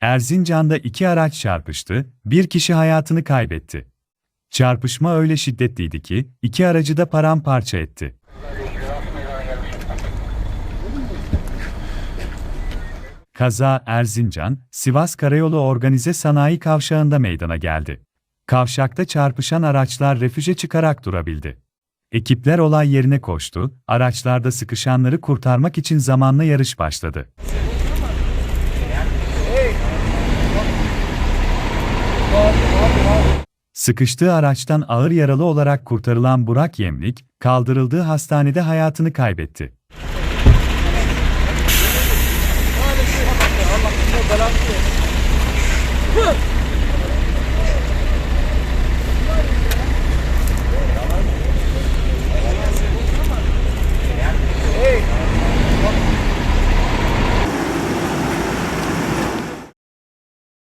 Erzincan'da iki araç çarpıştı, bir kişi hayatını kaybetti. Çarpışma öyle şiddetliydi ki, iki aracı da paramparça etti. Kaza Erzincan, Sivas Karayolu Organize Sanayi Kavşağı'nda meydana geldi. Kavşakta çarpışan araçlar refüje çıkarak durabildi. Ekipler olay yerine koştu, araçlarda sıkışanları kurtarmak için zamanla yarış başladı. Sıkıştığı araçtan ağır yaralı olarak kurtarılan Burak Yemlik, kaldırıldığı hastanede hayatını kaybetti. Allah.